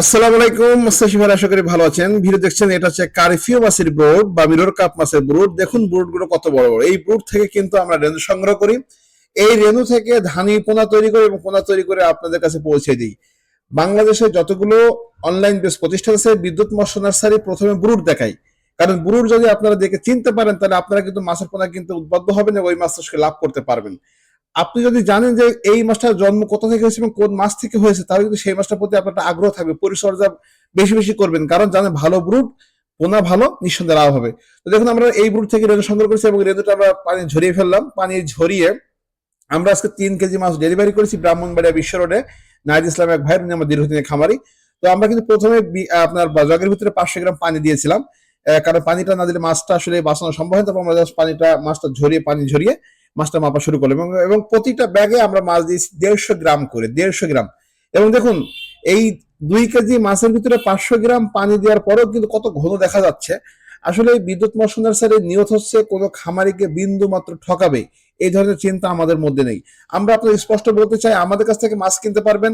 আসসালামু আলাইকুম আশা করি ভালো আছেন। ভিডিও দেখছেন, এটা হচ্ছে ব্রোড বা মিরর কাপ ব্রোড। দেখুন কত বড় বড়। এই ব্রোড থেকে কিন্তু আমরা সংগ্রহ করি। এই থেকে ধানি পোনা তৈরি করি এবং পোনা তৈরি করে আপনাদের কাছে পৌঁছে দিই। বাংলাদেশে যতগুলো অনলাইন বেস প্রতিষ্ঠান আছে, বিদ্যুৎ মৎস্য নার্সারি প্রথমে ব্রুড দেখায় কারণ ব্রুড যদি আপনারা দেখে চিনতে পারেন, তাহলে আপনারা কিন্তু মাছের পোনা কিন্তু উদ্বুদ্ধ হবেন এবং ওই মাছ লাভ করতে পারবেন। আপনি যদি জানেন যে এই মাছটার জন্ম কোথা থেকে হয়েছে এবং কোন মাছ থেকে হয়েছে, তাহলে কিন্তু সেই মাছটার প্রতি আপনার আগ্রহ থাকবে, পরিচর্যা বেশি বেশি করবেন। কারণ জানেন ভালো ব্রুড পোনা ভালো, নিঃসন্দেহে লাভ হবে। তো দেখুন আমরা এই ব্রুড থেকে রেণু সংগ্রহ করেছি এবং রেণুটা আমরা পানি ঝরিয়ে ফেললাম। পানি ঝরিয়ে আমরা আজকে তিন কেজি মাছ ডেলিভারি করেছি ব্রাহ্মণবাড়িয়া বিশ্ব রোডে নাইজ ইসলাম এক ভাই আমার দীর্ঘদিনের খামারি। তো আমরা কিন্তু প্রথমে আপনার জগের ভিতরে পাঁচশো গ্রাম পানি দিয়েছিলাম। কারণ পানিটা না দিলে মাছটা আসলে বাঁচানো সম্ভব হয় তারপর আমরা পানিটা, মাছটা ঝরিয়ে, পানি ঝরিয়ে মাছটা মাপা শুরু করলাম এবং এবং প্রতিটা ব্যাগে আমরা মাছ দিয়েছি দেড়শো গ্রাম করে, দেড়শো গ্রাম। এবং দেখুন, এই দুই কেজি মাছের ভিতরে পাঁচশো গ্রাম পানি দেওয়ার পরেও কিন্তু কত ঘন দেখা যাচ্ছে। আসলে বিদ্যুৎ মৎস্য নার্সারির নিয়ত হচ্ছে কোনো খামারিকে বিন্দু মাত্র ঠকাবে। এই ধরনের চিন্তা আমাদের মধ্যে নেই। আমরা আপনাদের স্পষ্ট বলতে চাই, আমাদের কাছ থেকে মাছ কিনতে পারবেন,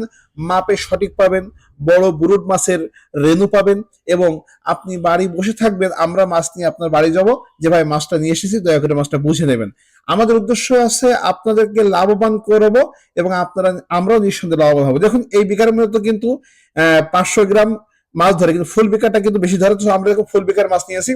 মাপে সঠিক পাবেন, বড় বুরুট মাছের রেনু পাবেন এবং আপনি বাড়ি বসে থাকবেন, আমরা মাছ নিয়ে আপনার বাড়ি যাব। যে ভাই মাছটা নিয়ে এসেছি, দয়া করে মাছটা বুঝে নেবেন। আমাদের উদ্দেশ্য আছে আপনাদেরকে লাভবান করব এবং আপনারা, আমরাও নিঃসন্দেহে লাভবান হব। দেখুন, এই বিকারের মধ্যে কিন্তু পাঁচশো গ্রাম মাছ ধরে, কিন্তু ফুল বিকারটা কিন্তু বেশি ধরে। তো আমরা ফুল বিকার মাছ নিয়েছি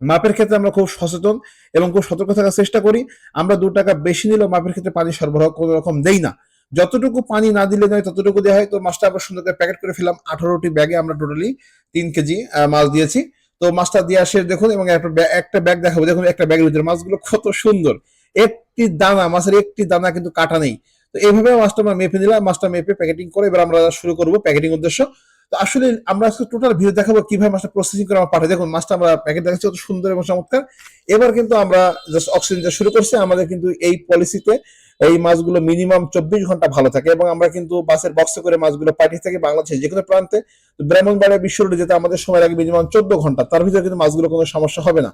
মাপের ক্ষেত্রে আমরা খুব সচেতন এবং খুব সতর্ক থাকার চেষ্টা করি। আমরা দু টাকা বেশি নিলেও মাপের ক্ষেত্রে পানি সরবরাহ কোনো রকম দেই না। যতটুকু পানি না দিলে নয়, ততটুকু দেওয়া হয়। তো মাছটা আমরা সুন্দর করে প্যাকেট করে ফেলাম আঠারোটি ব্যাগে আমরা টোটালি তিন কেজি মাছ দিয়েছি। তো মাছটা দিয়ে আসে দেখুন এবং একটা ব্যাগ দেখাবো। দেখুন একটা ব্যাগের ভিতরে মাছগুলো কত সুন্দর। একটি দানা, মাছের একটি দানা কিন্তু কাটা নেই। তো এইভাবে মাছটা আমরা মেপে নিলাম। মাছটা মেপে প্যাকেটিং করে এবার আমরা শুরু করব প্যাকেটিং উদ্দেশ্য। আসলে আমরা আজকে টোটাল ভিডিও দেখাবো কীভাবে মাছটা প্রসেসিং করে আমরা পাঠাই। দেখুন, মাছটা আমরা প্যাকেট দেখাচ্ছি, কত সুন্দর এবং চমৎকার। এবার কিন্তু আমরা জাস্ট অক্সিজেন দেওয়া শুরু করছি। আমাদের কিন্তু এই পলিসিতে এই মাছগুলো মিনিমাম চব্বিশ ঘণ্টা ভালো থাকে এবং আমরা কিন্তু বাসের বক্সে করে মাছগুলো পাঠিয়ে থাকি বাংলাদেশের যে কোনো প্রান্তে ব্রাহ্মণবাড়িয়া বিশ্ব রোডে যেতে আমাদের সময় লাগে মিনিমাম চোদ্দ ঘণ্টা। তার ভিতরে কিন্তু মাছগুলো কোনো সমস্যা হবে না।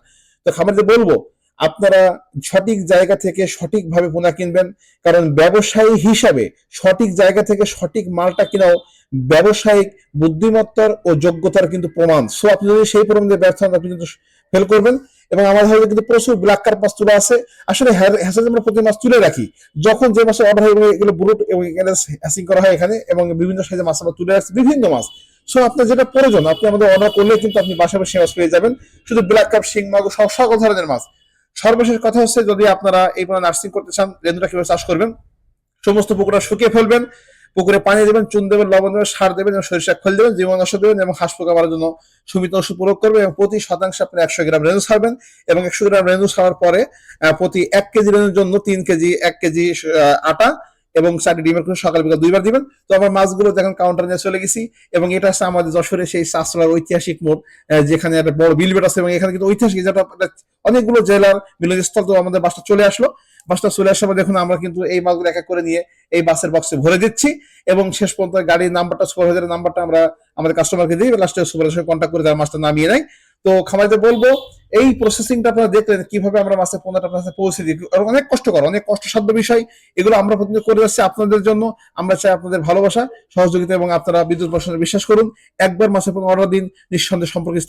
তো খামারিদের বলব, আপনারা সঠিক জায়গা থেকে সঠিকভাবে পোনা কিনবেন। কারণ ব্যবসায়ী হিসাবে সঠিক জায়গা থেকে সঠিক মালটা কিনাও ব্যবসায়িক বুদ্ধিমত্তার ও যোগ্যতার কিন্তু প্রমাণ। সো আপনি যদি সেই প্রমাণে ব্যর্থ হন, আপনি কিন্তু ফেল করবেন। এবং আমাদের হাতে কিন্তু প্রচুর ব্ল্যাক কার্প মাছ তুলে আছে। আসলে হ্যাসাজ আমরা প্রতি মাছ তুলে রাখি। যখন যে মাসে অর্ডার হয়, এগুলো- এগুলো এবং এখানে হ্যাসিং করা হয় এখানে, এবং বিভিন্ন সাইজে মাছ আমরা তুলে রাখছি, বিভিন্ন মাছ। সো আপনার যেটা প্রয়োজন, আপনি আমাদের অর্ডার করলে কিন্তু আপনি বাসা বসে মাছ পেয়ে যাবেন। শুধু ব্ল্যাক কাপ শিং, মাগুর, সব সকল ধরনের মাছ। সর্বশেষ কথা হচ্ছে, যদি আপনারা এই নার্সিং করতে চান, রেন্দুরা কীভাবে চাষ করবেন? সমস্ত পুকুরটা শুকিয়ে ফেলবেন। পুকুরে পানি দেবেন, চুন দেবেন, লবণ দেবেন, সার দেবেন এবং সরিষা খোল দেবেন, জীবাণুনাশক দেবেন এবং হাঁস পোকা মারার জন্য সুমিত ওষুধ প্রয়োগ করবেন এবং প্রতি শতাংশে আপনি একশো গ্রাম রেণু ছাড়বেন এবং একশো গ্রাম রেণু ছাড়ার পরে প্রতি এক কেজি রেণুর জন্য তিন কেজি, এক কেজি আটা এবং চারটি ডিমের করে সকাল বিকাল দুইবার দিবেন। তো আমার মাছগুলো দেখেন কাউন্টার নিয়ে চলে গেছি এবং এটা হচ্ছে আমাদের যশোরের সেই শাস্ত্রার ঐতিহাসিক মোড় যেখানে একটা বড় বিল বিলবেট আছে এবং এখানে কিন্তু ঐতিহাসিক যেটা, অনেকগুলো জেলার মিলনস্থল তো আমাদের বাসটা চলে আসলো। বাসটা চলে আসার পর দেখুন আমরা কিন্তু এই মাছগুলো এক এক করে নিয়ে এই বাসের বক্সে ভরে দিচ্ছি এবং শেষ পর্যন্ত গাড়ির নাম্বারটা সুপারভাইজারের নাম্বারটা আমরা আমাদের কাস্টমারকে দিই লাস্টে সুপারভাইজার সঙ্গে কন্ট্যাক্ট করে তার মাছটা নামিয়ে নেয়। তো খামারিতে বলব, এই প্রসেসিংটা আপনারা দেখলেন, কীভাবে আমরা মাছের পণ্যটা আপনার পৌঁছে দিই। অনেক কষ্টকর, অনেক কষ্টসাধ্য বিষয়। এগুলো আমরা প্রতিনিয়ত করে যাচ্ছি আপনাদের জন্য। আমরা চাই আপনাদের ভালোবাসা, সহযোগিতা এবং আপনারা বিদ্যুৎ বর্ষণে বিশ্বাস করুন। একবার মাছের অর্ডার দিন নিঃসন্দেহে সম্পর্কে